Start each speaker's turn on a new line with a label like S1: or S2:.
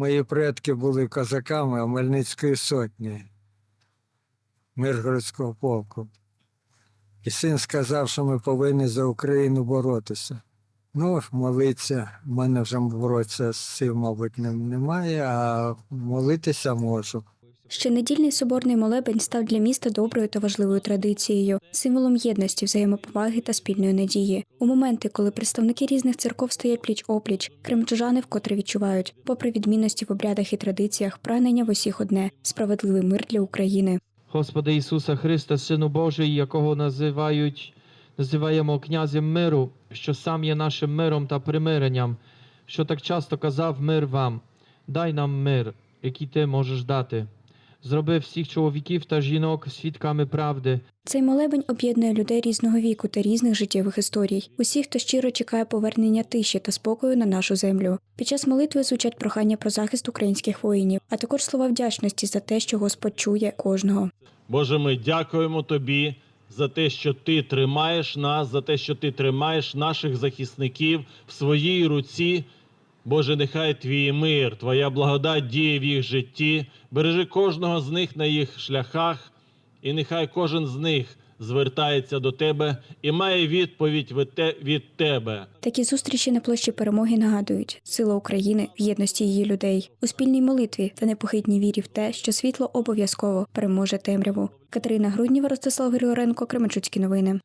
S1: Мої предки були козаками Хмельницької сотні Миргородського полку. І син сказав, що ми повинні за Україну боротися. Ну, молитися, в мене вже боротися з цим, мабуть, немає, а молитися можу.
S2: Щонедільний соборний молебень став для міста доброю та важливою традицією, символом єдності, взаємоповаги та спільної надії. У моменти, коли представники різних церков стоять пліч опліч, кримчужани вкотре відчувають, попри відмінності в обрядах і традиціях, прагнення в усіх одне справедливий мир для України.
S3: Господи Ісуса Христа, Сину Божий, якого називають, називаємо князем миру, що сам є нашим миром та примиренням, що так часто казав мир вам, дай нам мир, який ти можеш дати. Зроби всіх чоловіків та жінок свідками правди,
S2: Цей молебень об'єднує людей різного віку та різних життєвих історій. Усіх, хто щиро чекає повернення тиші та спокою на нашу землю. Під час молитви звучать прохання про захист українських воїнів, а також слова вдячності за те, що Господь чує кожного.
S4: Боже, ми дякуємо Тобі за те, що Ти тримаєш нас, за те, що Ти тримаєш наших захисників в своїй руці. Боже, нехай Твій мир, Твоя благодать діє в їх житті, бережи кожного з них на їх шляхах, і нехай кожен з них звертається до Тебе і має відповідь від Тебе.
S2: Такі зустрічі на площі перемоги нагадують сила України в єдності її людей у спільній молитві та непохитній вірі в те, що світло обов'язково переможе темряву. Катерина Грудніва, Ростислав Григоренко, Кременчуцькі новини.